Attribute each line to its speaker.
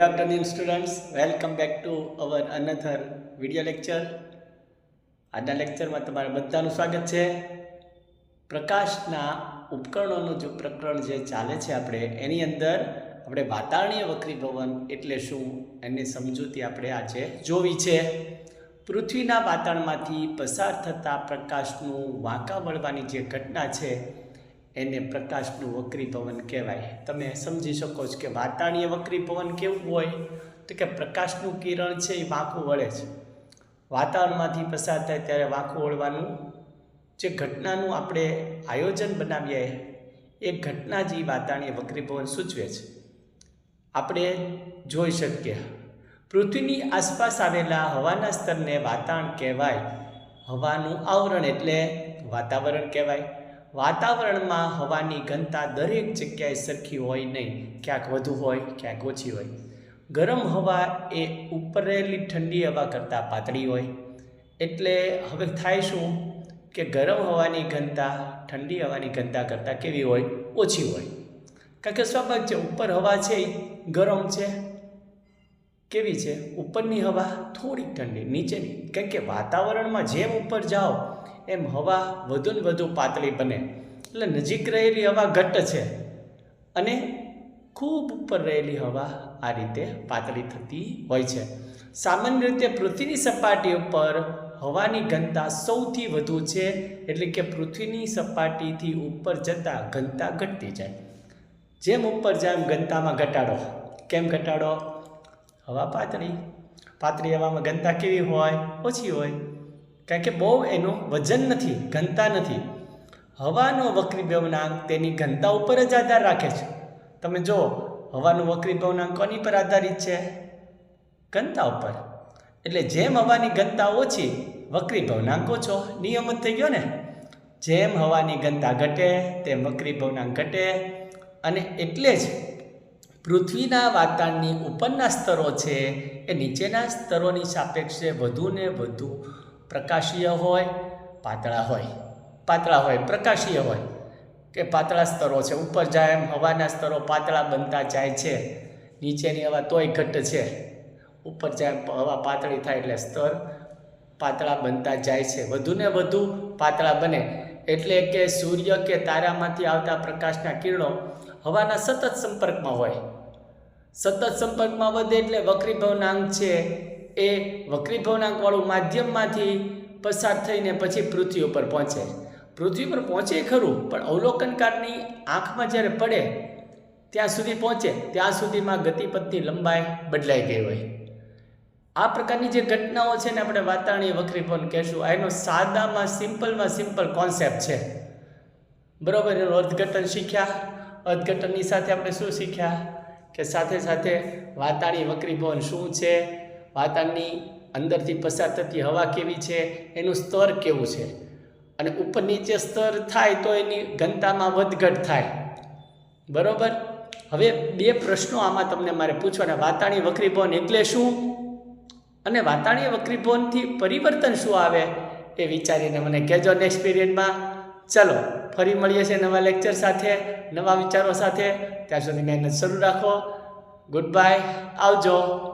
Speaker 1: Good afternoon, students. Welcome back to our another video lecture. આજના લેક્ચરમાં તમારા બધાનું સ્વાગત છે પ્રકાશના ઉપકરણોનું જે પ્રકરણ જે ચાલે છે આપણે એની અંદર આપણે વાતાવરણીય વક્રીભવન એટલે શું એની સમજૂતી આપણે આજે જોવી છે પૃથ્વીના વાતાવરણમાંથી પસાર થતા પ્રકાશનું વાંકા વળવાની જે ઘટના છે એને પ્રકાશનું વક્રી પવન કહેવાય. તમે સમજી શકો છો કે વાતાણીય વક્રી પવન કેવું હોય તો કે પ્રકાશનું કિરણ છે એ વાંકું વળે છે. વાતાવરણમાંથી પસાર થાય ત્યારે વાંકું વળવાનું જે ઘટનાનું આપણે આયોજન બનાવીએ, એ ઘટના જ એ વાતાવરણીય વક્રીભવન સૂચવે છે. આપણે જોઈ શકીએ. પૃથ્વીની આસપાસ આવેલા હવાના સ્તરને વાતાવરણ કહેવાય. હવાનું આવરણ એટલે વાતાવરણ કહેવાય. વાતાવરણમાં હવાની ઘનતા દરેક જગ્યાએ સરખી હોય નહીં. ક્યાંક વધુ હોય, ક્યાંક ઓછી હોય. ગરમ હવા એ ઉપરેલી ઠંડી હવા કરતાં પાતળી હોય. એટલે હવે થાય શું કે ગરમ હવાની ઘનતા, ઠંડી હવાની ઘનતા કરતાં કેવી હોય? ઓછી હોય. કારણ કે સ્વાભાવિક છે, ઉપર હવા છે, ગરમ છે. કેવી છે? ઉપરની હવા થોડીક ઠંડી, નીચેની. કેમ કે વાતાવરણમાં જેમ ઉપર જાઓ, એમ હવા વધુ ને વધુ પાતળી બને. એટલે નજીક રહેલી હવા ઘટ્ટ છે અને ખૂબ ઉપર રહેલી હવા આ રીતે પાતળી થતી હોય છે. સામાન્ય રીતે પૃથ્વીની સપાટી ઉપર હવાની ઘનતા સૌથી વધુ છે, એટલે કે પૃથ્વીની સપાટીથી ઉપર જતાં ઘનતા ઘટતી જાય. જેમ ઉપર જાય એમ ઘનતામાં ઘટાડો. કેમ ઘટાડો? હવા પાતળી પાતળી હવામાં ઘનતા કેવી હોય? ઓછી હોય. કારણ કે બહુ એનું વજન નથી, ઘનતા નથી. હવાનો વક્રીભવનાંક તેની ઘનતા ઉપર જ આધાર રાખે છે. તમે જુઓ, હવાનું વક્રી ભવનાંક કોની પર આધારિત છે? ઘનતા ઉપર. એટલે જેમ હવાની ઘનતા ઓછી, વક્રીભવનાંક ઓછો. નિયમ જ થઈ ગયો ને? જેમ હવાની ઘનતા ઘટે, તેમ વક્રી ભવનાંક ઘટે. અને એટલે જ પૃથ્વીના વાતાવરણની ઉપરના સ્તરો છે એ નીચેના સ્તરોની સાપેક્ષે વધુ ને વધુ પ્રકાશીય હોય, પાતળા હોય. પાતળા હોય, પ્રકાશીય હોય. કે પાતળા સ્તરો છે. ઉપર જાય એમ હવાના સ્તરો પાતળા બનતા જાય છે. નીચેની હવા તોય ઘટ્ટ છે. ઉપર જાય એમ હવા પાતળી થાય એટલે સ્તર પાતળા બનતા જાય છે. વધુ ને વધુ પાતળા બને. એટલે કે સૂર્ય કે તારામાંથી આવતા પ્રકાશના કિરણો હવાના સતત સંપર્કમાં હોય. સતત સંપર્કમાં વધે એટલે વક્રીભવનાંક છે એ વક્રીભવનાંકવાળું માધ્યમમાંથી પસાર થઈને પછી પૃથ્વી ઉપર પહોંચે. પૃથ્વી પર પહોંચે ખરું, પણ અવલોકનકારની આંખમાં જ્યારે પડે, ત્યાં સુધી પહોંચે. ત્યાં સુધીમાં ગતિપથની લંબાઈ બદલાઈ ગઈ હોય. આ પ્રકારની જે ઘટનાઓ છે ને આપણે વાતાવરણીય વક્રીભવન કહેશું, આ એનો સાદામાં, સિમ્પલમાં, સિમ્પલ કોન્સેપ્ટ છે. બરાબર, એનું અર્થઘટન શીખ્યા. અર્થઘટનની સાથે આપણે શું શીખ્યા? કે સાથે સાથે વાતાવરણીય વક્રીભવન શું છે? વાતાવરણની અંદરથી પસાર થતી હવા કેવી છે? એનું સ્તર કેવું છે? અને ઉપર નીચે સ્તર થાય તો એની ઘનતામાં વધઘટ થાય. બરાબર? હવે બે પ્રશ્નો આમાં તમને મારે પૂછવાના. વાતાણી વક્રીભવન એટલે શું? અને વાતાવરણીય વક્રીભવનથી પરિવર્તન શું આવે? એ વિચારીને મને કહેજો નેક્સ્ટ પીરિયડમાં. ચલો, ફરી મળીએ છીએ નવા લેક્ચર સાથે, નવા વિચારો સાથે. ત્યાં સુધી મહેનત શરૂ રાખો. ગુડ બાય આવજો.